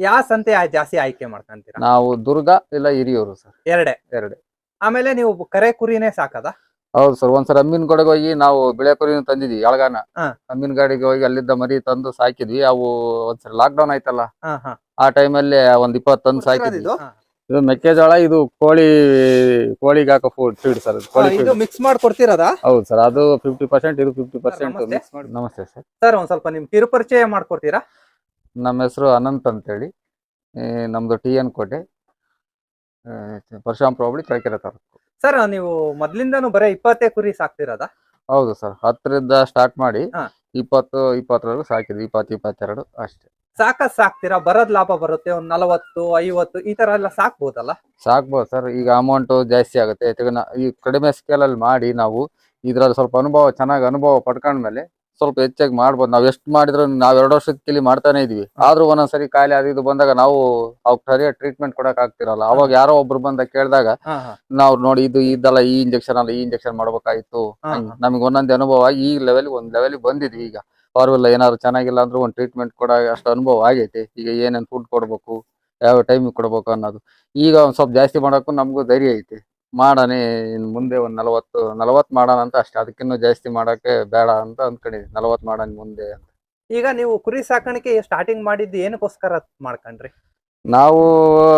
ಯಾವ ಸಂತೆ ಜಾಸ್ತಿ ಆಯ್ಕೆ ಮಾಡ್ಕೊಂತೀರಾ? ನಾವು ದುರ್ಗ ಇಲ್ಲ ಹಿರಿಯೂರು ಸರ್. ಎರಡೇ? ಎರಡೇ. ಆಮೇಲೆ ನೀವು ಕರೆ ಕುರಿನೇ ಸಾಕದ? ಹೌದು ಸರ್ ಒಂದ್ಸಲ ಅಮ್ಮಿನ ಗೋಡೆಗೆ ಹೋಗಿ ನಾವು ಬಿಳೆ ಕುರಿನ ತಂದಿದ್ವಿ ಎಳಗಾನ ಹಾ. ಅಮ್ಮಿನ ಗಾಡಿಗೆ ಹೋಗಿ ಅಲ್ಲಿದ್ದ ಮರಿ ತಂದು ಸಾಕಿದ್ವಿ ಅವು ಒಂದ್ಸಲ ಲಾಕ್ ಡೌನ್ ಆಯ್ತಲ್ಲ. ಆ ಹಾ. ಆ ಟೈಮಲ್ಲಿ ಒಂದ್ ಇಪ್ಪತ್ತು ತಂದು ಸಾಕಿದ್ವಿ. ಹಾ. ಇದು ಮೆಕ್ಕೆಜೋಳ ಇದು ಕೋಳಿ ಕೋಳಿಗೆ ಹಾಕೋ ಫುಡ್ ಫೀಡ್ ಸರ್ ಕೋಳಿ ಇದು feed. ಮಿಕ್ಸ್ ಮಾಡ್ಕೊಡ್ತಿರದ? ಹೌದು ಸರ್ ಅದು ಫಿಫ್ಟಿ ಪರ್ಸೆಂಟ್ ಇದು ಫಿಫ್ಟಿ ಪರ್ಸೆಂಟ್ ನಮಸ್ತೆ. ಮಿಕ್ಸ್ ಮಾಡಿ ನಮಸ್ತೆ ಸರ್. ಸರ್ ಒಂದ್ ಸ್ವಲ್ಪ ನಿಮ್ ಕಿರುಪರಿಚಯ ಮಾಡ್ಕೊಡ್ತೀರಾ? ನಮ್ಮ ಹೆಸರು ಅನಂತ್ ಅಂತೇಳಿ. ನಮ್ಮದು ನಮ್ದು ಟಿ ಎನ್ ಕೋಟೆ. ಪರಶುರಾಮ್ ಹೋಬಳಿ ಚಳ್ಳಕೆರೆ ತಾಲೂಕು. ಸರ್ ನೀವು ಮೊದ್ಲಿಂದಾನು ಬರೀ ಇಪ್ಪತ್ತೇ ಕುರಿ ಸಾಕ್ತಿರೋದ? ಹೌದು ಸರ್ ಹತ್ತರಿಂದ ಸ್ಟಾರ್ಟ್ ಮಾಡಿ ಹಾ. ಇಪ್ಪತ್ತು ಇಪ್ಪತ್ತರವರೆಗೂ ಸಾಕಿದ್ವಿ ಇಪ್ಪತ್ತು ಇಪ್ಪತ್ತೆರಡು ಅಷ್ಟೇ. ಸಾಕಷ್ಟು ಸಾಕ್ತೀರಾ? ಬರೋದ್ ಲಾಭ ಬರುತ್ತೆ ಒಂದ್ ನಲವತ್ತು ಐವತ್ತು ಈ ತರ ಎಲ್ಲ ಸಾಕ್ಬೋದಲ್ಲ? ಸಾಕ್ಬೋದು ಸರ್ ಈಗ ಅಮೌಂಟ್ ಜಾಸ್ತಿ ಆಗುತ್ತೆ. ನಾ- ಈ ಕಡಿಮೆ ಸ್ಕೇಲಲ್ಲಿ ಮಾಡಿ ನಾವು ಇದ್ರಲ್ಲಿ ಸ್ವಲ್ಪ ಅನುಭವ ಚೆನ್ನಾಗಿ ಅನುಭವ ಪಡ್ಕೊಂಡ್ಮೇಲೆ ಸ್ವಲ್ಪ ಹೆಚ್ಚಾಗಿ ಮಾಡ್ಬೋದು. ನಾವ್ ಎಷ್ಟು ಮಾಡಿದ್ರು ನಾವ್ ಎರಡು ವರ್ಷದ ಕಿಲಿ ಮಾಡ್ತಾನೆ ಇದೀವಿ. ಆದ್ರೂ ಒಂದೊಂದ್ಸರಿ ಕಾಯಿಲೆ ಅದು ಇದು ಬಂದಾಗ ನಾವು ಅವ್ಕ್ ಸರಿಯಾಗಿ ಟ್ರೀಟ್ಮೆಂಟ್ ಕೊಡಕ್ ಆಗ್ತಿರಲ್ಲ. ಅವಾಗ ಯಾರೋ ಒಬ್ರು ಬಂದ ಕೇಳಿದಾಗ ನಾವು ನೋಡಿ ಇದು ಇದಲ್ಲ ಈ ಇಂಜೆಕ್ಷನ್ ಅಲ್ಲ ಈ ಇಂಜೆಕ್ಷನ್ ಮಾಡ್ಬೇಕಾಯ್ತು. ನಮ್ಗೆ ಒಂದೊಂದ್ ಅನುಭವ ಆಗಿ ಈ ಲೆವೆಲ್ ಒಂದ್ ಲೆವೆಲ್ ಬಂದಿದ್ವಿ ಈಗ. ಪರವಾಗಿಲ್ಲ ಏನಾದ್ರು ಚೆನ್ನಾಗಿಲ್ಲ ಅಂದ್ರೆ ಒಂದ್ ಟ್ರೀಟ್ಮೆಂಟ್ ಕೊಡ ಅಷ್ಟು ಅನುಭವ ಆಗೈತೆ. ಈಗ ಏನೇನ್ ಫುಡ್ ಕೊಡ್ಬೇಕು ಯಾವ ಟೈಮ್ ಕೊಡ್ಬೇಕು ಅನ್ನೋದು. ಈಗ ಒಂದ್ ಸ್ವಲ್ಪ ಜಾಸ್ತಿ ಮಾಡಕ್ಕೂ ನಮಗೂ ಧೈರ್ಯ ಐತೆ. ಮಾಡೋಣ ಇನ್ ಮುಂದೆ ಒಂದ್ ನಲವತ್ತು ನಲವತ್ ಮಾಡೋಣ ಅಂತ ಅಷ್ಟೇ. ಅದಕ್ಕಿನ್ನೂ ಜಾಸ್ತಿ ಮಾಡಕ್ಕೆ ಬೇಡ ಅಂತ ಅಂದ್ಕೊಂಡಿದ್ವಿ ನಲವತ್ ಮಾಡೋಣ ಮುಂದೆ ಅಂತ. ಈಗ ನೀವು ಕುರಿ ಸಾಕಾಣಿಕೆ ಸ್ಟಾರ್ಟಿಂಗ್ ಮಾಡಿದ್ದು ಏನಕ್ಕೋಸ್ಕರ ಮಾಡ್ಕೊಂಡ್ರಿ? ನಾವು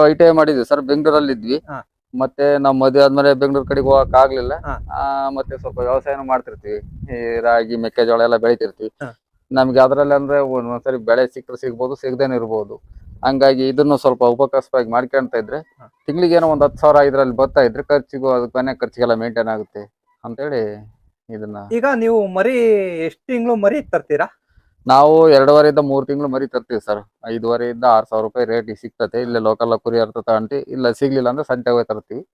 ಐ ಟಿ ಐ ಮಾಡಿದ್ವಿ ಸರ್ ಬೆಂಗಳೂರಲ್ಲಿ ಇದ್ವಿ ಹಾ. ಮತ್ತೆ ನಾವ್ ಮದುವೆ ಆದ್ಮೇಲೆ ಬೆಂಗಳೂರು ಕಡೆಗೆ ಹೋಗಕ್ ಆಗ್ಲಿಲ್ಲ. ಹಾ. ಆ, ಮತ್ತೆ ಸ್ವಲ್ಪ ವ್ಯವಸಾಯನೂ ಮಾಡ್ತಿರ್ತೀವಿ. ಈ ರಾಗಿ ಮೆಕ್ಕೆಜೋಳ ಎಲ್ಲ ಬೆಳಿತಿರ್ತೀವಿ. ಹಾ. ನಮ್ಗೆ ಅದ್ರಲ್ಲಿ ಅಂದ್ರೆ ಒಂದೊಂದ್ಸರಿ ಬೆಳೆ ಸಿಕ್ಕರೆ ಸಿಗ್ಬೋದು ಸಿಗದೇನೆ ಇರ್ಬೋದು. ಹಂಗಾಗಿ ಇದನ್ನು ಸ್ವಲ್ಪ ಉಪಕಸವಾಗಿ ಮಾಡ್ಕೊಂತ ಇದ್ರೆ. ತಿಂಗಳಿಗೆ ಏನೋ ಒಂದ್ ಹತ್ತು ಸಾವಿರ ಇದ್ರಲ್ಲಿ ಬರ್ತಾ ಇದ್ರೆ ಖರ್ಚಿಗೂ ಅದಕ್ಕೆ ಮನೆ ಖರ್ಚಿಗೆಲ್ಲ ಮೇಂಟೈನ್ ಆಗುತ್ತೆ ಅಂತೇಳಿ ಇದನ್ನ. ಈಗ ನೀವು ಮರಿ ಎಷ್ಟು ತಿಂಗಳು ಮರಿ ತರ್ತೀರಾ? ನಾವು ಎರಡೂವರೆಯಿಂದ ಮೂರು ತಿಂಗಳು ಮರಿ ತರ್ತೀವಿ ಸರ್. ಐದುವರೆಯಿಂದ ಆರ್ ಸಾವಿರ ರೂಪಾಯಿ ರೇಟ್ ಸಿಗ್ತತೆ. ಇಲ್ಲೇ ಲೋಕಲ್ ಕುರಿ ಅರ್ಥ ತಗೊಂಡು ಇಲ್ಲ ಸಿಗ್ಲಿಲ್ಲ ಅಂದ್ರೆ ಸಂತೆ ಹೋಗಿ ತರ್ತೀವಿ.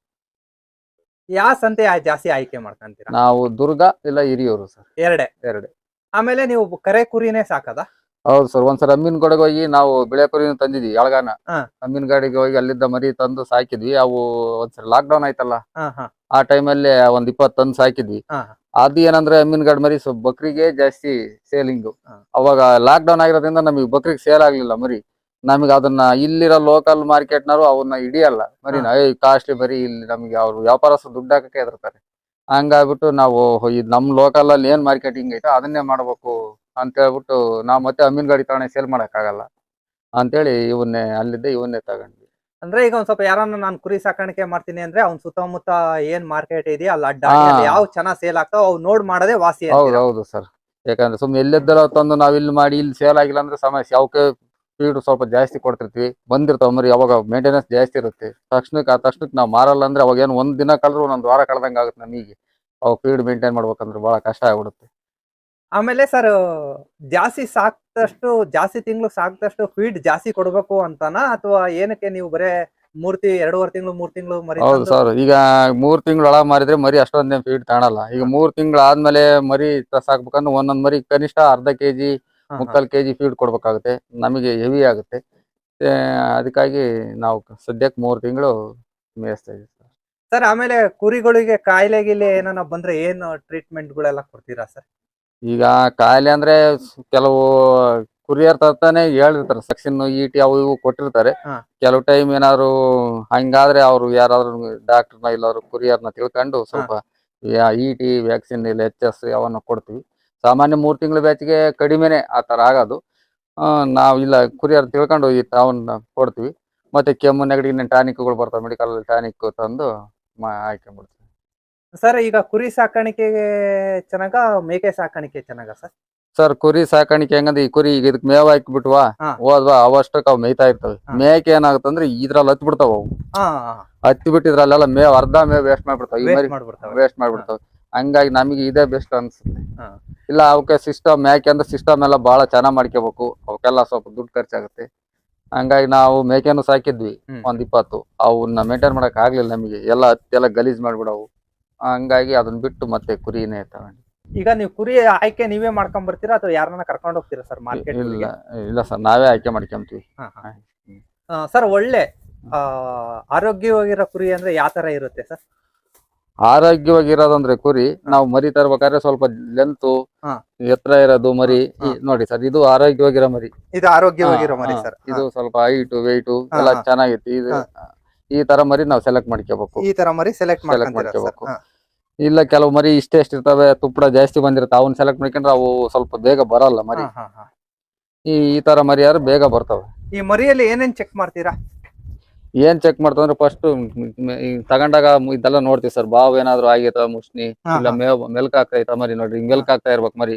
ಯಾವ ಸಂತೆ ಆ- ಜಾಸ್ತಿ ಆಯ್ಕೆ ಮಾಡ್ಕೊಂತೀರಾ? ನಾವು ದುರ್ಗ ಇಲ್ಲ ಹಿರಿಯೂರು ಸರ್. ಎರಡೇ. ಎರಡೇ. ಆಮೇಲೆ ನೀವು ಕರೆ ಕುರಿನೇ ಸಾಕದ? ಹೌದು ಸರ್ ಒಂದ್ಸಲ ಅಮ್ಮಿನ ಗೋಡೆಗೆ ಹೋಗಿ ನಾವು ಬಿಳೆ ಕುರಿನ ತಂದಿದ್ವಿ ಎಳಗಾನ. ಹಾ. ಅಮ್ಮಿನ ಗಾಡಿಗೆ ಹೋಗಿ ಅಲ್ಲಿದ್ದ ಮರಿ ತಂದು ಸಾಕಿದ್ವಿ. ಅವು ಒಂದ್ಸರಿ ಲಾಕ್ ಡೌನ್ ಆಯ್ತಲ್ಲ. ಹಾ ಹಾ. ಆ ಟೈಮಲ್ಲಿ ಒಂದ್ ಇಪ್ಪತ್ ತಂದು ಸಾಕಿದ್ವಿ. ಹಾ. ಅದು ಏನಂದ್ರೆ ಅಮ್ಮಿನ ಗಾಡಿ ಮರಿ ಸ್ವಲ್ಪ ಬಕ್ರಿಗೆ ಜಾಸ್ತಿ ಸೇಲಿಂಗ್ ಹಾ. ಅವಾಗ ಲಾಕ್ ಡೌನ್ ಆಗಿರೋದ್ರಿಂದ ನಮಗೆ ಬಕ್ರಿಗೆ ಸೇಲ್ ಆಗ್ಲಿಲ್ಲ ಮರಿ. ನಮಗೆ ಅದನ್ನ ಇಲ್ಲಿರೋ ಲೋಕಲ್ ಮಾರ್ಕೆಟ್ನವರು ಅವನ್ನ ಹಿಡಿಯಲ್ಲ. ಮರಿನ ಏಯ್ ಕಾಸ್ಟ್ಲಿ ಬರಿ ಇಲ್ಲಿ ನಮಗೆ ಅವ್ರು ವ್ಯಾಪಾರಸ್ಥರು ದುಡ್ಡು ಹಾಕಕ್ಕೆ ಹೆದರ್ತಾರೆ. ಹಂಗಾಗ್ಬಿಟ್ಟು ನಾವು ಇದು ನಮ್ ಲೋಕಲ್ ಅಲ್ಲಿ ಏನ್ ಮಾರ್ಕೆಟಿಂಗ್ ಐತೋ ಅದನ್ನೇ ಮಾಡ್ಬೇಕು ಅಂತ ಹೇಳ್ಬಿಟ್ಟು ನಾವು ಮತ್ತೆ ಅಮ್ಮಿನ ಗಾಡಿ ತಗೊಂಡೆ ಸೇಲ್ ಮಾಡಕ್ ಆಗಲ್ಲ ಅಂತೇಳಿ ಇವನ್ನೇ ಅಲ್ಲಿದ್ದೆ ಇವನ್ನೇ ತಗೊಂಡ್ವಿ. ಅಂದ್ರೆ ಈಗ ಒಂದ್ ಸ್ವಲ್ಪ ಯಾರನ್ನ ನಾನು ಕುರಿ ಸಾಕಾಣಿಕೆ ಮಾಡ್ತೀನಿ ಅಂದ್ರೆ ಅವ್ನ ಸುತ್ತಮುತ್ತ ಏನ್ ಮಾರ್ಕೆಟ್ ಇದೆಯಾ ಅಲ್ಲಿ ಅಡ್ಡ ಯಾವ್ ಚೆನ್ನಾಗ್ ಸೇಲ್ ಆಗ್ತಾವ ಅವ್ ನೋಡ್ ಮಾಡದೆ ವಾಸಿ ಹೌದು ಹೌದು ಸರ್. ಯಾಕಂದ್ರೆ ಸುಮ್ನೆ ಎಲ್ಲಿದ್ದಲ್ಲ ತಂದು ನಾವ್ ಇಲ್ಲಿ ಮಾಡಿ ಇಲ್ಲಿ ಸೇಲ್ ಆಗಿಲ್ಲ ಅಂದ್ರೆ ಸಮಸ್ಯೆ. ಅವಕ್ಕೆ ಫೀಡ್ ಸ್ವಲ್ಪ ಜಾಸ್ತಿ ಕೊಡ್ತಿರ್ತೀವಿ. ಬಂದಿರ್ತಾವ ಮರಿ ಅವಾಗ ಮೇಂಟೆನೆನ್ಸ್ ಜಾಸ್ತಿ ಇರುತ್ತೆ. ತಕ್ಷಣಕ್ಕೆ ಆ ತಕ್ಷಣಕ್ಕೆ ನಾವು ಮಾರಲ್ಲ ಅಂದ್ರೆ ಅವಾಗ ಏನು ಒಂದ್ ದಿನ ಕಳೆದ್ರು ಒಂದೊಂದು ವಾರ ಕಳ್ದಂಗೆ ಆಗುತ್ತೆ ನಮಗೆ. ಅವಾಗ ಫೀಡ್ ಮೇಂಟೈನ್ ಮಾಡ್ಬೇಕಂದ್ರೆ ಬಹಳ ಕಷ್ಟ ಆಗ್ಬಿಡುತ್ತೆ. ಆಮೇಲೆ ಸರ್ ಜಾಸ್ತಿ ಸಾಕ್ದಷ್ಟು ಜಾಸ್ತಿ ತಿಂಗಳು ಸಾಕ್ದಷ್ಟು ಫೀಡ್ ಜಾಸ್ತಿ ಕೊಡ್ಬೇಕು ಅಂತನಾ? ಅಥವಾ ಏನಕ್ಕೆ ನೀವು ಬರೇ ಮೂರ್ತಿ ಎರಡೂವರೆ ತಿಂಗಳು ಮೂರ್ ತಿಂಗಳು ಮರಿ ಹೌದು ಸರ್ ಈಗ ಮೂರ್ ತಿಂಗಳು ಒಳಗೆ ಮಾರಿದ್ರೆ ಮರಿ ಅಷ್ಟೊಂದ್ ಫೀಡ್ ತಾಣಲ್ಲ. ಈಗ ಮೂರ್ ತಿಂಗಳು ಆದ್ಮೇಲೆ ಮರಿ ಸಾಕ್ಬೇಕಂದ್ರೆ ಒಂದೊಂದ್ ಮರಿ ಕನಿಷ್ಠ ಅರ್ಧ ಕೆಜಿ. ಮುಕ್ಕಾಲ್ ಕೆಜಿ ಫೀಡ್ ಕೊಡ್ಬೇಕಾಗುತ್ತೆ. ನಮಗೆ ಹೆವಿ ಆಗುತ್ತೆ. ಅದಕ್ಕಾಗಿ ನಾವು ಸದ್ಯಕ್ಕೆ ಮೂರ್ ತಿಂಗಳು ಮೇಯಿಸ್ತಾ ಇದೀವಿ ಸರ್ ಸರ್ ಆಮೇಲೆ ಕುರಿಗಳಿಗೆ ಕಾಯಿಲೆ ಗಿಲೆ ಏನಾನ ಬಂದ್ರೆ ಏನು ಟ್ರೀಟ್ಮೆಂಟ್ ಗಳೆಲ್ಲ ಕೊಡ್ತೀರಾ ಸರ್ ಈಗ ಕಾಯಿಲೆ ಅಂದ್ರೆ ಕೆಲವು ಕುರಿಯರ್ ತರ್ತಾನೆ ಹೇಳಿರ್ತಾರೆ. ಸೆಕ್ಷನ್ ಈಟಿ ಅವು ಇವು ಕೊಟ್ಟಿರ್ತಾರೆ. ಕೆಲವು ಟೈಮ್ ಏನಾದ್ರು ಹಂಗಾದ್ರೆ ಅವ್ರು ಯಾರಾದ್ರೂ ಡಾಕ್ಟರ್ನ ಇಲ್ಲಾದ್ರು ಕುರಿಯರ್ನ ತಿಳ್ಕೊಂಡು ಸ್ವಲ್ಪ ಈಟಿ ವ್ಯಾಕ್ಸಿನ್ ಇಲ್ಲ ಎಚ್ ಎಸ್ ಅವನ್ನ ಕೊಡ್ತೀವಿ. ಸಾಮಾನ್ಯ ಮೂರ್ ತಿಂಗಳ ಬ್ಯಾಚ್ಗೆ ಕಡಿಮೆನೆ ಆ ತರ ಆಗೋದು. ನಾವ್ ಇಲ್ಲ ಕುರಿಯರ್ ತಿಳ್ಕೊಂಡು ಈ ಅವನ್ನ ಕೊಡ್ತೀವಿ. ಮತ್ತೆ ಕೆಮ್ಮು ನೆಗಡಿ ಟಾನಿಕ್ಗಳು ಬರ್ತಾವೆ. ಮೆಡಿಕಲ್ ಟಾನಿಕ್ ತಂದು ಹಾಕ್ಕೊಂಡ್ಬಿಡ್ತೀವಿ ಸರ್ ಈಗ ಕುರಿ ಸಾಕಾಣಿಕೆಗೆ ಚೆನ್ನಾಗ ಮೇಕೆ ಸಾಕಾಣಿಕೆ ಚೆನ್ನಾಗ ಸರ್? ಸರ್ ಕುರಿ ಸಾಕಾಣಿಕೆ ಹೆಂಗಂದ್ರೆ ಈ ಕುರಿ ಈಗ ಇದಕ್ ಮೇವ್ ಹಾಕ್ಬಿಟ್ವಾ ಹಾ. ಹೋದ್ವಾ ಅವಷ್ಟಕ್ಕೆ ಅವ್ ಮೇಯ್ತಾ ಇರ್ತವೆ. ಹಾ. ಮೇಕೆ ಏನಾಗುತ್ತಂದ್ರೆ ಇದ್ರಲ್ಲಿ ಹತ್ ಬಿಡ್ತಾವ ಅವು. ಹಾ ಹತ್ತಿ ಬಿಟ್ಟಿದ್ರಲ್ಲೆಲ್ಲ ಮೇವ್ ಅರ್ಧ ಮೇವ್ ವೇಸ್ಟ್ ಮಾಡ್ಬಿಡ್ತಾವ. ಈ ವೇಸ್ಟ್ ಮರಿ ಮಾಡ್ಬಿಡ್ತಾವೆ. ವೇಸ್ಟ್ ಮಾಡ್ಬಿಡ್ತಾವ. ಹಂಗಾಗಿ ನಮಗೆ ಇದೇ ಬೆಸ್ಟ್ ಅನ್ಸುತ್ತೆ. ಹಾ. ಇಲ್ಲ ಅವಕ್ಕೆ ಸಿಸ್ಟಮ್ ಮೇಕೆ ಅಂದ್ರೆ ಸಿಸ್ಟಮ್ ಎಲ್ಲ ಬಹಳ ಚೆನ್ನಾಗ್ ಮಾಡ್ಕೋಬೇಕು. ಅವಕ್ಕೆಲ್ಲ ಸ್ವಲ್ಪ ದುಡ್ಡು ಖರ್ಚಾಗುತ್ತೆ. ಹಂಗಾಗಿ ನಾವು ಮೇಕೆನು ಸಾಕಿದ್ವಿ ಹ್ಮ್. ಒಂದ್ ಇಪ್ಪತ್ತು. ಅವನ್ನ ಮೇಂಟೈನ್ ಮಾಡಕ್ ಆಗ್ಲಿಲ್ಲ ನಮಗೆ. ಎಲ್ಲ ಹತ್ತಿ ಎಲ್ಲ ಗಲೀಜ್ ಮಾಡ್ಬಿಡವು. ಹಂಗಾಗಿ ಅದನ್ನ ಬಿಟ್ಟು ಮತ್ತೆ ಕುರಿನೇ ತಗೊಂಡು ಈಗ ನೀವು ಕುರಿ ಆಯ್ಕೆ ನೀವೇ ಮಾಡ್ಕೊಂಡ್ ಬರ್ತೀರಾ ಅಥವಾ ಯಾರನ್ನ ಕರ್ಕೊಂಡು ಹೋಗ್ತೀರಾ ಸರ್ ಮಾರ್ಕೆಟ್ ಇಲ್ಲ ಇಲ್ಲ ಸರ್ ನಾವೇ ಆಯ್ಕೆ ಮಾಡ್ಕೊಂತೀವಿ. ಸರ್ ಒಳ್ಳೆ ಆರೋಗ್ಯವಾಗಿರೋ ಕುರಿ ಅಂದ್ರೆ ಯಾವ ತರ ಇರುತ್ತೆ ಸರ್? ಆರೋಗ್ಯವಾಗಿರೋದಂದ್ರೆ ಕುರಿ ನಾವು ಮರಿ ತರ್ಬೇಕಾದ್ರೆ ಸ್ವಲ್ಪ ಲೆಂತು. ಎತ್ತರ ಇರೋದು ಮರಿ ನೋಡಿ ಸರ್ ಇದು ಆರೋಗ್ಯವಾಗಿರೋ ಮರಿ. ಇದು ಆರೋಗ್ಯವಾಗಿರೋ ಮರಿ ಸರ್. ಇದು ಸ್ವಲ್ಪ ಹೈಟ್ ವೆಯ್ಟ್ ಎಲ್ಲ ಚೆನ್ನಾಗಿತ್ತು. ಚೆನ್ನಾಗೈತಿ ಇದು. ಈ ತರ ಮರಿ ನಾವು ಸೆಲೆಕ್ಟ್ ಮಾಡ್ಕೋಬೇಕು ಈ ತರ ಮರಿ ಸೆಲೆಕ್ಟ್ ಸೆಲೆಕ್ಟ್ ಮಾಡ್ಕೋಬೇಕು. ಇಲ್ಲ ಕೆಲವು ಮರಿ ಇಷ್ಟೇ ಎಷ್ಟು ಇರ್ತವೆ ತುಪ್ಪಡ ಜಾಸ್ತಿ ಬಂದಿರುತ್ತೆ ಅವನ್ ಸೆಲೆಕ್ಟ್ ಮಾಡ್ಕೊಂಡ್ರೆ ಅವು ಸ್ವಲ್ಪ ಬೇಗ ಬರಲ್ಲ ಮರಿ. ಈ ಈ ತರ ಮರಿ ಯಾರು ಬೇಗ ಬರ್ತವೆ. ಈ ಮರಿಯಲ್ಲಿ ಏನೇನ್ ಚೆಕ್ ಮಾಡ್ತೀರಾ? ಏನ್ ಚೆಕ್ ಮಾಡ್ತಂದ್ರೆ ಫಸ್ಟ್ ತಗೊಂಡಾಗ ಇದೆಲ್ಲ ನೋಡ್ತೀವಿ ಸರ್. ಬಾವ್ ಏನಾದ್ರು ಆಗೈತ ಮುಷ್ಣಿ ಇಲ್ಲ. ಮೇವ್ ಮೆಲ್ಕ್ ಆಗ್ತೈತ ಮರಿ ನೋಡ್ರಿ. ಮೆಲ್ಕ್ ಆಗ್ತಾ ಇರ್ಬೇಕು ಮರಿ.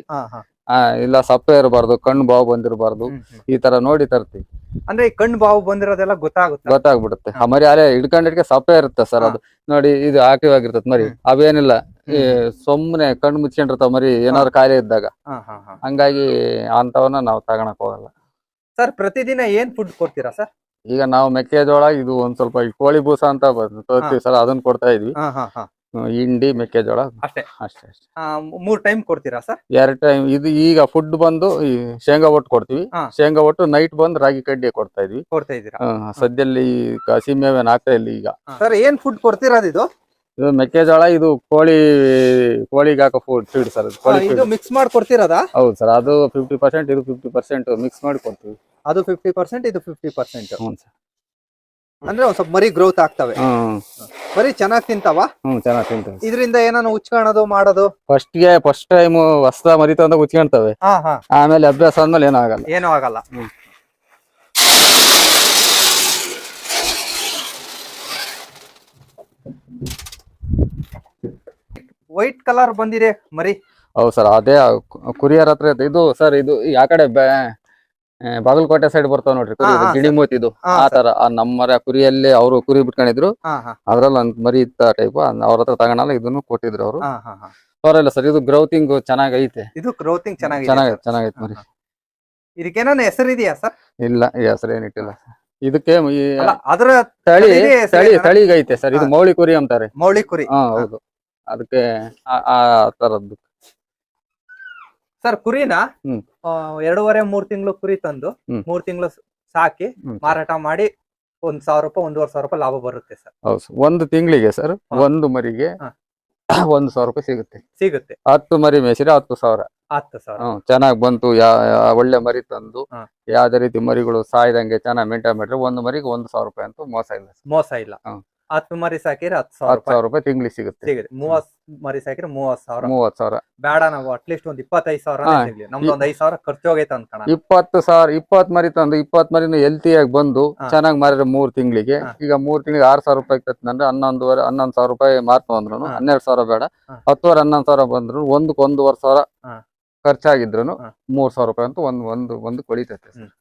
ಆ, ಇಲ್ಲ ಸಪ್ಪೆ ಇರಬಾರ್ದು ಕಣ್ಣು ಬಾವು ಬಂದಿರಬಾರ್ದು. ಈ ತರ ನೋಡಿ ತರ್ತೀವಿ. ಅಂದ್ರೆ ಈ ಕಣ್ಣು ಬಾವು ಬಂದಿರೋದೆಲ್ಲ ಗೊತ್ತಾಗುತ್ತೆ? ಗೊತ್ತಾಗ್ಬಿಡುತ್ತೆ. ಆ ಮರಿ ಅಲ್ಲೇ ಹಿಡ್ಕೊಂಡಿಡ್ಕೆ ಸಪ್ಪೆ ಇರುತ್ತೆ ಸರ್ ಅದು. ನೋಡಿ ಇದು ಆಕ್ಟಿವ್ ಆಗಿರ್ತದೆ ಮರಿ. ಅವೇನಿಲ್ಲ ಈ ಸುಮ್ನೆ ಕಣ್ಣು ಮುಚ್ಕೊಂಡಿರ್ತಾವ ಮರಿ ಏನಾದ್ರು ಕಾಯಿಲೆ ಇದ್ದಾಗ. ಹಂಗಾಗಿ ಅಂತವನ್ನ ನಾವು ತಗೊಳಕ್ ಹೋಗಲ್ಲ. ಸರ್ ಪ್ರತಿದಿನ ಏನ್ ಫುಡ್ ಕೊಡ್ತೀರಾ ಸರ್? ಈಗ ನಾವು ಮೆಕ್ಕೆಜೋಳ ಇದು ಒಂದ್ ಸ್ವಲ್ಪ ಈ ಕೋಳಿ ಬೂಸ ಅಂತ ಬರ್ತೀವಿ ಸರ್ ಅದನ್ನ ಕೊಡ್ತಾ ಇದ್ವಿ. ಹಿಂಡಿ ಮೆಕ್ಕೆಜೋಳ. ಅಷ್ಟೇ. ಅಷ್ಟೇ ಅಷ್ಟೇ. ಮೂರ್ ಟೈಮ್ ಕೊಡ್ತೀರಾ ಸರ್? ಎರಡು ಟೈಮ್ ಇದು ಈಗ ಫುಡ್ ಬಂದು ಈ ಶೇಂಗಾ ಒಟ್ಟು ಕೊಡ್ತೀವಿ. ಹಾ. ಶೇಂಗಾ ಒಟ್ಟು ನೈಟ್ ಬಂದು ರಾಗಿ ಕಡ್ಡಿ ಕೊಡ್ತಾ ಇದ್ವಿ. ಕೊಡ್ತಾ ಇದ್ದೀರಾ? ಸದ್ಯಲ್ಲಿ ಹಸಿ ಮೇವೇನ್ ಆಗ್ತಾ ಇಲ್ಲ ಈಗ. ಸರ್ ಏನ್ ಫುಡ್ ಕೊಡ್ತಿರೋದು ಇದು? ಇದು ಮೆಕ್ಕೆಜೋಳ ಇದು ಕೋಳಿ ಕೋಳಿಗೆ ಹಾಕೋ ಫುಡ್ ಫೀಡ್ ಸರ್ ಆ, ಕೋಳಿ ಇದು. ಮಿಕ್ಸ್ ಮಾಡಿ ಕೊಡ್ತಿರೋದಾ? ಹೌದು ಸರ್ ಅದು ಫಿಫ್ಟಿ ಪರ್ಸೆಂಟ್ ಇದು ಫಿಫ್ಟಿ ಪರ್ಸೆಂಟ್ ಮಿಕ್ಸ್ ಮಾಡಿ ಕೊಡ್ತೀವಿ. ಅದು ಫಿಫ್ಟಿ ಪರ್ಸೆಂಟ್ ಇದು ಫಿಫ್ಟಿ ಪರ್ಸೆಂಟ್ ಹ್ಞೂ ಸರ್. ಅಂದ್ರೆ ಒಂದ್ ಸ್ವಲ್ಪ ಮರಿ ಗ್ರೋತ್ ಆಗ್ತವೆ. ಹ್ಮ್ ಮರಿ ಚೆನ್ನಾಗ್ ತಿಂತಾವ? ಹ್ಮ್ ಚೆನ್ನಾಗಿ ತಿಂತೀವಿ. ಇದರಿಂದ ಏನಾನ ಉಚ್ಕೊಳೋದು ಮಾಡೋದು? ಫಸ್ಟ್ಗೆ ಫಸ್ಟ್ ಟೈಮ್ ಹೊಸ ಮರಿ ಅಂತ ಉಚ್ಕೊಂತವೆ. ಹಾ ಹಾ. ಆಮೇಲೆ ಅಭ್ಯಾಸ ಆದ್ಮೇಲೆ ಏನೂ ಆಗಲ್ಲ. ಏನೂ ಆಗಲ್ಲ. ವೈಟ್ ಕಲರ್ ಬಂದಿದೆ ಮರಿ. ಹೌದು ಸರ್ ಅದೇ ಕುರಿಯರ್ ಹತ್ರ ಇದು ಸರ್ ಇದು ಯಾಕಡೆ ಆ ಕಡೆ ಬೆ- ಆ, ಬಾಗಲಕೋಟೆ ಸೈಡ್ ಬರ್ತಾವ ನೋಡ್ರಿ ಕುರಿ ಹಾ, ಹಾ, ಗಿಣಿಮೂತ್ ಇದು. ಆ ತರ ಆ ನಮ್ಮರ ಮರ ಕುರಿಯಲ್ಲಿ ಅವರು ಕುರಿ ಬಿಟ್ಕೊಂಡಿದ್ರು. ಅದ್ರಲ್ಲಿ ಒಂದ್ ಮರಿ ಇತ್ತ ಟೈಪ್ ಅವ್ರ ಹತ್ರ ತಗೊಂಡಲ್ಲ ಇದನ್ನು ಕೊಟ್ಟಿದ್ರು ಅವರು. ಪರವಾಗಿಲ್ಲ ಸರ್ ಇದು ಗ್ರೌತಿಂಗ್ ಚೆನ್ನಾಗ್ ಐತೆ. ಇದು ಗ್ರೋತಿಂಗ್ ಚೆನ್ನಾಗಿದೆ ಚೆನ್ನಾಗೈತೆ. ಚೆನ್ನಾಗೈತೆ ಮರಿ. ಇದಕ್ಕೇನೋ ಹೆಸರು ಇದೆಯಾ ಸರ್? ಇಲ್ಲ ಈ ಹೆಸರು ಏನಿಟ್ಟಿಲ್ಲ ಇದಕ್ಕೆ ಈ ಅದರ ತಳಿ ತಳಿ ತಳಿಗೈತೆ ಸರ್ ಇದು ಮೌಳಿ ಕುರಿ ಅಂತಾರೆ. ಮೌಳಿ ಕುರಿ. ಹಾ ಹೌದು. ಅದಕ್ಕೆ ಆ- ಆ ತರದ್ದು. ಸರ್ ಕುರಿನಾ? ಹ್ಮ್. ಎರಡೂವರೆ ಮೂರ್ ತಿಂಗಳು ಕುರಿ ತಂದು. ಮೂರ್ ತಿಂಗಳು ಸಾಕಿ ಮಾರಾಟ ಮಾಡಿ ಒಂದ್ ಸಾವಿರ ರೂಪಾಯಿ ಒಂದೂವರೆ ಸಾವಿರ ರೂಪಾಯಿ ಲಾಭ ಬರುತ್ತೆ ಸರ್ ಹೌದು. ಒಂದು ತಿಂಗಳಿಗೆ ಸರ್ ಒಂದು ಮರಿಗೆ. ಒಂದು ಸಾವಿರ ರೂಪಾಯಿ ಸಿಗುತ್ತೆ ಸಿಗುತ್ತೆ ಹತ್ತು ಮರಿ ಮೇಸಿದ್ರೆ ಹತ್ತು ಸಾವಿರ ಹತ್ತು ಸಾವಿರ ಚೆನ್ನಾಗ್ ಬಂತು ಒಳ್ಳೆ ಮರಿ ತಂದು. ಯಾವ್ದೇ ರೀತಿ ಮರಿಗಳು ಸಾಯ್ದಂಗೆ ಚೆನ್ನಾಗಿ ಮೇಂಟೈನ್ ಮಾಡಿದ್ರೆ ಒಂದು ಮರಿಗೆ ಒಂದು ಸಾವಿರ ರೂಪಾಯಿ ಅಂತೂ ಮೋಸ ಇಲ್ಲ ಮೋಸ ಇಲ್ಲ. ಹತ್ತು ಮರಿ ಸಾಕಿದ್ರೆ ಹತ್ತು ಸಾವಿರ ಹತ್ತು ಸಾವಿರ ರೂಪಾಯಿ ತಿಂಗ್ಳಿಗೆ ಸಿಗುತ್ತೆ ಸಿಗುತ್ತೆ ಮೂವತ್ ಮರಿ ಸಾಕಿದ್ರೆ ಮೂವತ್ ಸಾವಿರ ಮೂವತ್ ಸಾವಿರ ಬೇಡ ನಾವು ಅಟ್ಲೀಸ್ಟ್ ಒಂದ್ ಇಪ್ಪತ್ತೈದು ಸಾವಿರ ಹಾ. ಸಿಗ್ಲಿ ನಮ್ದು ಒಂದ್ ಐದ್ ಸಾವಿರ ಖರ್ಚು ಹೋಗೈತೆ ಅನ್ಕೋಣ ಇಪ್ಪತ್ತು ಸಾವಿರ ಇಪ್ಪತ್ ಮರಿ ತಂದು ಇಪ್ಪತ್ ಮರಿನ ಹೆಲ್ತಿಯಾಗಿ ಬಂದು ಹಾ. ಚೆನ್ನಾಗ್ ಮಾರಿದ್ರೆ ಮೂರ್ ತಿಂಗಳಿಗೆ ಹಾ. ಈಗ ಮೂರ್ ತಿಂಗಳಿಗೆ ಆರ್ ಸಾವಿರ ರೂಪಾಯಿ ಕತ್ತಂದ್ರೆ ಹನ್ನೊಂದುವರೆ ಹನ್ನೊಂದು ಸಾವಿರ ರೂಪಾಯಿ ಮಾರ್ತು ಅಂದ್ರು ಹಾ. ಹನ್ನೆರಡು ಸಾವಿರ ಬೇಡ ಹಾ. ಹತ್ತುವರೆ ಹನ್ನೊಂದು ಸಾವಿರ ಬಂದ್ರು ಒಂದಕ್ಕೆ ಒಂದೂವರೆ ಸಾವಿರ ಹಾ. ಖರ್ಚಾಗಿದ್ರು ಹಾ. ಮೂರ್ ಸಾವಿರ ರೂಪಾಯಿ ಅಂತ ಒಂದ್ ಒಂದು ಒಂದು ಕೊಳಿತೈತೆ ಹ್ಮ್.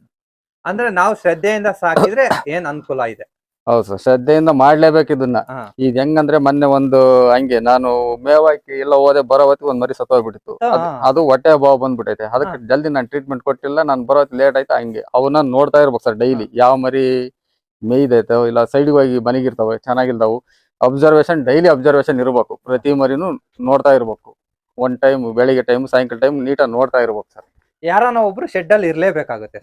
ಅಂದ್ರೆ ನಾವು ಶ್ರದ್ಧೆಯಿಂದ ಸಾಕಿದ್ರೆ ಏನ್ ಅನುಕೂಲ ಇದೆ ಹೌದು ಸರ್ ಶ್ರದ್ಧೆಯಿಂದ ಮಾಡ್ಲೇಬೇಕು ಇದನ್ನ. ಈಗ ಹೆಂಗಂದ್ರೆ ಮೊನ್ನೆ ಒಂದು ಹಂಗೆ ನಾನು ಮೇವಾಕಿ ಎಲ್ಲ ಹೋದೆ ಬರೋ ಹೊತ್ತಿಗೆ ಒಂದ್ ಮರಿ ಸತ್ತೋಗ್ಬಿಟ್ಟಿತ್ತು ಅದು-. ಹೊಟ್ಟೆ ಬಾವು ಬಂದ್ಬಿಟ್ಟೈತೆ. ಅದಕ್ಕೆ ಜಲ್ದಿ ನಾನು ಟ್ರೀಟ್ಮೆಂಟ್ ಕೊಟ್ಟಿಲ್ಲ ನಾನು ಬರೋ ಲೇಟ್ ಆಯ್ತಾ ಹಂಗೆ. ಅವನ್ನ ನೋಡ್ತಾ ಇರ್ಬೇಕು ಸರ್ ಡೈಲಿ ಯಾವ ಮರಿ ಮೇಯ್ದೈತೋ ಇಲ್ಲ ಸೈಡ್ಗೆ ಹೋಗಿ ಮನೆಗಿರ್ತಾವೆ ಚೆನ್ನಾಗಿಲ್ದಾವು ಅಬ್ಸರ್ವೇಷನ್ ಡೈಲಿ ಅಬ್ಸರ್ವೇಷನ್ ಇರ್ಬೇಕು. ಪ್ರತಿ ಮರಿನೂ ನೋಡ್ತಾ ಇರ್ಬೇಕು. ಒನ್ ಟೈಮ್ ಬೆಳಿಗ್ಗೆ ಟೈಮ್ ಸಾಯಂಕಾಲ ಟೈಮ್ ನೀಟಾಗಿ ನೋಡ್ತಾ ಇರ್ಬೇಕು ಸರ್. ಯಾರನ್ನ ಒಬ್ರು ಶೆಡ್ ಅಲ್ಲಿ ಇರ್ಲೇಬೇಕಾಗುತ್ತೆ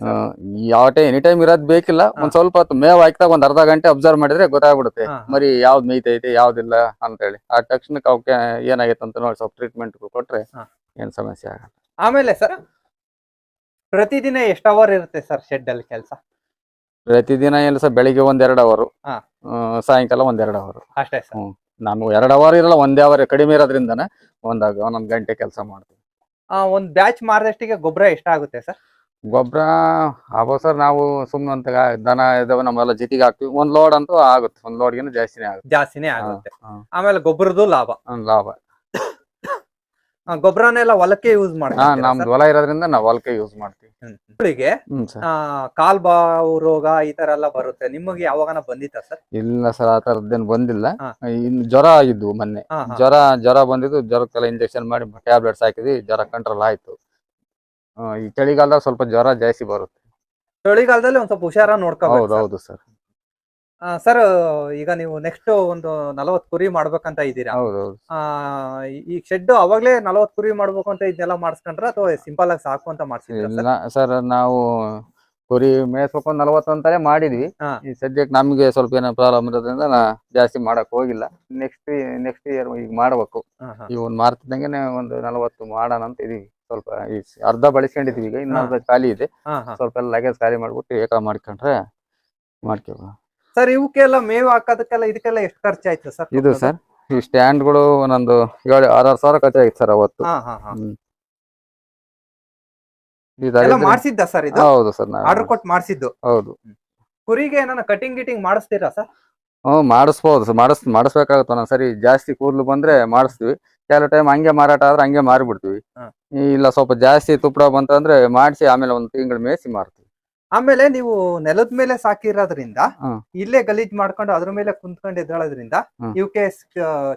ಯಾವ ಟೈಮ್ ಎನಿ ಟೈಮ್ ಇರೋದ್ ಬೇಕಿಲ್ಲ. ಒಂದ್ ಸ್ವಲ್ಪ ಹೊತ್ತು ಮೇವ್ ಹಾಕ್ದಾಗ ಒಂದ್ ಅರ್ಧ ಗಂಟೆ ಅಬ್ಸರ್ವ್ ಮಾಡಿದ್ರೆ ಗೊತ್ತಾಗ್ಬಿಡುತ್ತೆ. ಮರಿ ಯಾವ್ದ್ ಮೇಯ್ತೈತೆ ಯಾವ್ದಿಲ್ಲ ಅಂತ ಹೇಳಿ ಆ ತಕ್ಷಣಕ್ಕೆ ಅವಕ್ಕೆ ಏನಾಗೈತೆ ಅಂತ ನೋಡಿ ಸ್ವಲ್ಪ ಟ್ರೀಟ್ಮೆಂಟ್ ಕೊಟ್ರೆ. ಏನ್ ಸಮಸ್ಯೆ ಆಗಲ್ಲ. ಆಮೇಲೆ ಸರ್ ಪ್ರತಿದಿನ ಎಷ್ಟು ಅವರ್ ಇರುತ್ತೆ ಸರ್ ಶೆಡ್ ಅಲ್ಲಿ ಕೆಲಸ? ಪ್ರತಿದಿನ ಎಲ್ಲ ಸರ್ ಬೆಳಿಗ್ಗೆ ಒಂದ್ ಎರಡ್ ಅವರು ಹಾ. ಸಾಯಂಕಾಲ ಒಂದ್ ಎರಡ್ ಅವರು ಅಷ್ಟೇ ಸರ್ ನಾನು ಎರಡ್ ಅವರ್ ಇರಲ್ಲ ಒಂದೇ ಅವರ್ ಕಡಿಮೆ ಇರೋದ್ರಿಂದನೇ ಒಂದಾಗ ಒಂದೊಂದ್ ಗಂಟೆ ಕೆಲಸ ಮಾಡ್ತೀವಿ ಒಂದ್ ಬ್ಯಾಚ್ ಮಾರದಷ್ಟಿಗೆ ಗೊಬ್ಬರ ಎಷ್ಟಾಗುತ್ತೆ ಸರ್? ಗೊಬ್ಬರ ಆಗೋ ಸರ್ ನಾವು ಸುಮ್ಮನೆ ಅಂತ ದನ ಇದಾವೆ ನಮ್ಮೆಲ್ಲ ಜೊತೆಗೆ ಹಾಕ್ತಿವಿ. ಒಂದ್ ಲೋಡ್ ಅಂತೂ ಆಗುತ್ತೆ. ಒಂದ್ ಲೋಡ್ಗಿನ ಜಾಸ್ತಿನೇ ಆಗುತ್ತೆ. ಜಾಸ್ತಿನೇ ಆಗುತ್ತೆ. ಆಮೇಲೆ ಗೊಬ್ಬರದ್ದು ಲಾಭ. ಒಂದ್ ಲಾಭ. ಗೊಬ್ಬರನೆಲ್ಲ ಹೊಲಕ್ಕೆ ಯೂಸ್ ಮಾಡ್ತೀವಿ ನಮ್ದು ಹೊಲ ಇರೋದ್ರಿಂದ ನಾವು ಹೊಲಕ್ಕೆ ಯೂಸ್ ಮಾಡ್ತೀವಿ. ಕಾಲ್ ಬಾವು ರೋಗ ಈ ತರ ಎಲ್ಲ ಬರುತ್ತೆ. ನಿಮಗೆ ಯಾವಾಗನ ಬಂದಿತ್ತ ಸರ್? ಇಲ್ಲ ಸರ್ ಆ ತರದ್ದೇನು ಬಂದಿಲ್ಲ. ಇನ್ನು ಇನ್ ಜ್ವರ ಆಗಿದ್ವು ಮೊನ್ನೆ. ಜ್ವರ ಜ್ವರ ಬಂದಿದ್ದು ಜ್ವರಕ್ಕೆಲ್ಲ ಇಂಜೆಕ್ಷನ್ ಮಾಡಿ ಟ್ಯಾಬ್ಲೆಟ್ಸ್ ಹಾಕಿದ್ವಿ ಜ್ವರ ಕಂಟ್ರೋಲ್ ಆಯ್ತು. ಈ ಚಳಿಗಾಲದಾಗ ಸ್ವಲ್ಪ ಜ್ವರ ಜಾಸ್ತಿ ಬರುತ್ತೆ. ಚಳಿಗಾಲದಲ್ಲಿ ಒಂದ್ ಸ್ವಲ್ಪ ಹುಷಾರ ಹೌದು ನೋಡ್ಕೋಬೇಕು ಹೌದು ಸರ್. ಸರ್ ಈಗ ನೀವು ನೆಕ್ಸ್ಟ್ ಒಂದು ನಲವತ್ ಕುರಿ ಮಾಡ್ಬೇಕಂತ ಇದ್ದೀರಾ? ಈ- ಶೆಡ್ ಅವಾಗ್ಲೇ ನಲವತ್ ಕುರಿ ಮಾಡ್ಬೇಕು ಅಂತ ಇದನ್ನೆಲ್ಲ ಮಾಡಿಸ್ಕೊಂಡ್ರ ಅಥವಾ ಸಿಂಪಲ್ ಆಗಿ ಸಾಕು ಅಂತ ಮಾಡ್ಸಿದ್ರ ಇಲ್ಲ ಸರ್ ನಾವು ಕುರಿ ಮೇಯಿಸ್ಬೇಕು ನಲವತ್ತು ಅಂತಲೇ ಮಾಡಿದ್ವಿ. ಈ ಸದ್ಯಕ್ಕೆ ನಮ್ಗೆ ಸ್ವಲ್ಪ ಏನೋ ಪ್ರಾಬ್ಲಮ್ ಇರೋದ್ರಿಂದ ನಾ ಜಾಸ್ತಿ ಮಾಡಕ್ ಹೋಗಿಲ್ಲ. ನೆಕ್ಸ್ಟ್ ನೆಕ್ಸ್ಟ್ ಇಯರ್ ಈಗ ಮಾಡ್ಬೇಕು. ಈ ಒಂದ್ ಮಾರ್ತಿದಂಗೆ ಒಂದು ನಲವತ್ತು ಮಾಡೋಣ ಅಂತ ಇದೀವಿ. ಸ್ವಲ್ಪ ಈ ಅರ್ಧ ಬಳಸ್ಕೊಂಡಿದ್ವಿ ಈಗ ಇನ್ನೊಂದು ಖಾಲಿ ಇದೆ. ಸ್ವಲ್ಪ ಎಲ್ಲ ಲಗೇಜ್ ಖಾಲಿ ಮಾಡ್ಬಿಟ್ಟು ಏಕ ಮಾಡ್ಕೊಂಡ್ರೆ ಮಾಡ್ಕೇವ ಸರ್ ಇವಕ್ಕೆಲ್ಲ ಮೇವು ಹಾಕೋದಕ್ಕೆಲ್ಲ ಇದಕ್ಕೆಲ್ಲ ಎಷ್ಟು ಖರ್ಚಾಯ್ತು ಸರ್ ಇದು ಸರ್ ಈ ಸ್ಟ್ಯಾಂಡ್ಗಳು ಒಂದೊಂದು ಏಳು ಆರಾರು ಸಾವಿರ ಖರ್ಚಾಗಿತ್ತು ಸರ್ ಅವತ್ತು. ಹಾ ಹಾ ಹಾ. ಹ್ಮ್. ಎಲ್ಲ ಇದಾಗಿದ್ರೆ- ಮಾಡ್ಸಿದ್ದ ಸರ್ ಇದು? ಹೌದು ಸರ್ ನಾವು ಆರ್ಡರ್ ಕೊಟ್ಟು ಮಾಡ್ಸಿದ್ದು? ಹೌದು. ಕುರಿಗೆ ಏನಾನ ಕಟಿಂಗ್ ಗಿಟಿಂಗ್ ಮಾಡಿಸ್ತೀರಾ ಸರ್? ಹ್ಮ್ ಮಾಡಿಸ್ಬೋದು ಸರ್ ಮಾಡಿಸ್ ಮಾಡಿಸ್ಬೇಕಾಗುತ್ತೆ ಜಾಸ್ತಿ ಕೂದಲು ಬಂದ್ರೆ ಮಾಡಿಸ್ತೀವಿ. ಕೆಲವು ಟೈಮ್ ಹಂಗೆ ಮಾರಾಟ ಆದ್ರೆ ಹಂಗೆ ಮಾರಿಬಿಡ್ತೀವಿ. ಬಿಡ್ತೀವಿ ಇಲ್ಲ ಸ್ವಲ್ಪ ಜಾಸ್ತಿ ತುಪ್ಪಡ ಬಂತಂದ್ರೆ ಮಾಡಿಸಿ ಆಮೇಲೆ ಒಂದು ತಿಂಗಳು ಮೇಸಿ ಮಾರ್ತೀವಿ. ಆಮೇಲೆ ನೀವು ನೆಲದ ಮೇಲೆ ಸಾಕಿರೋದ್ರಿಂದ. ಇಲ್ಲೇ ಗಲೀಜ್ ಮಾಡ್ಕೊಂಡು ಅದ್ರ ಮೇಲೆ ಕುಂತ್ಕೊಂಡು ಎದ್ದೇಳೋದ್ರಿಂದ. ಇವಕ್ಕೆ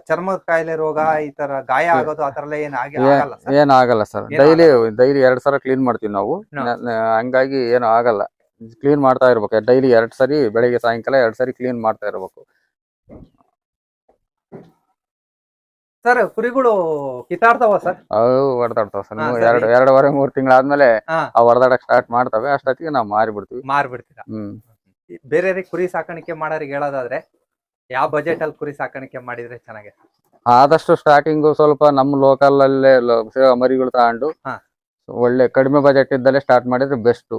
ಚರ್ಮದ ಕಾಯಿಲೆ ರೋಗ ಈ ತರ ಗಾಯ ಆಗೋದು ಆತರ ಎಲ್ಲ ಏನ್ ಆಗಲ್ಲ ಏನ್ ಆಗಲ್ಲ ಸರ್. ಡೈಲಿ ಡೈಲಿ ಎರಡ್ ಸಲ ಕ್ಲೀನ್ ಮಾಡ್ತೀವಿ ನಾವು. ಹಂಗಾಗಿ ಏನು ಆಗಲ್ಲ. ಕ್ಲೀನ್ ಮಾಡ್ತಾ ಇರ್ಬೇಕು. ಡೈಲಿ ಎರಡ್ ಸರಿ ಬೆಳಿಗ್ಗೆ ಸಾಯಂಕಾಲ ಎರಡ್ ಸರಿ ಕ್ಲೀನ್ ಮಾಡ್ತಾ ಇರ್ಬೇಕು. ಸರ್ ಕುರಿಗಳು ಕಿತ್ತಾಡ್ತಾವ ಸರ್? ಅವು ಹೊಡೆದಾಡ್ತಾವ ಸರ್. ನೀವು ಎರಡು ಎರಡೂವರೆ ಮೂರ್ ತಿಂಗಳಾದ್ಮೇಲೆ ಆದ್ಮೇಲೆ ಅವು ಹೊಡೆದಾಡಕ್ ಸ್ಟಾರ್ಟ್ ಮಾಡ್ತವೆ. ಅಷ್ಟೊತ್ತಿಗೆ ನಾವು ಮಾರಿ ಬಿಡ್ತೀವಿ ಮಾರ್ಬಿಡ್ತೀರಾ? ಹ್ಮ್. ಬೇರೆ ಕುರಿ ಸಾಕಾಣಿಕೆ ಮಾಡೋರಿಗೆ ಹೇಳೋದಾದ್ರೆ ಯಾವ ಬಜೆಟ್ ಅಲ್ಲಿ ಕುರಿ ಸಾಕಾಣಿಕೆ ಮಾಡಿದ್ರೆ ಚೆನ್ನಾಗಿ? ಆದಷ್ಟು ಸ್ಟಾರ್ಟಿಂಗ್ ಸ್ವಲ್ಪ ನಮ್ಮ ಲೋಕಲ್ ಅಲ್ಲೇ ಮರಿಗಳು ತಗೊಂಡು. ಒಳ್ಳೆ ಕಡಿಮೆ ಬಜೆಟ್ ಇದ್ದಲ್ಲೇ ಸ್ಟಾರ್ಟ್ ಮಾಡಿದ್ರೆ ಬೆಸ್ಟ್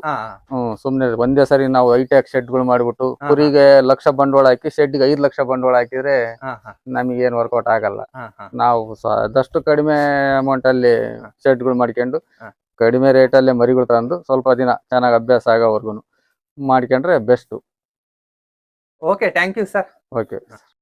ಹ್ಮ್ ಸುಮ್ನೆ ಒಂದೇ ಸರಿ ನಾವು ಹೈಟೆಕ್ ಶೆಡ್ಗಳು ಮಾಡ್ಬಿಟ್ಟು ಮಾಡಿಬಿಟ್ಟು ಕುರಿಗೆ ಲಕ್ಷ ಬಂಡವಾಳ ಹಾಕಿ ಶೆಡ್ಗೆ ಐದು ಲಕ್ಷ ಬಂಡವಾಳ ಹಾಕಿದ್ರೆ ನಮಗೆ ಏನ್ ವರ್ಕೌಟ್ ಆಗಲ್ಲ. ನಾವು ಆದಷ್ಟು ಕಡಿಮೆ ಅಮೌಂಟ್ ಅಲ್ಲಿ ಶೆಡ್ಗಳು ಮಾಡ್ಕೊಂಡು ಕಡಿಮೆ ರೇಟ್ ಅಲ್ಲಿ ಮರಿಗಳು ತಂದು ಸ್ವಲ್ಪ ದಿನ ಚೆನ್ನಾಗಿ ಅಭ್ಯಾಸ ಆಗೋವರ್ಗು ಮಾಡ್ಕೊಂಡ್ರೆ best okay thank you sir okay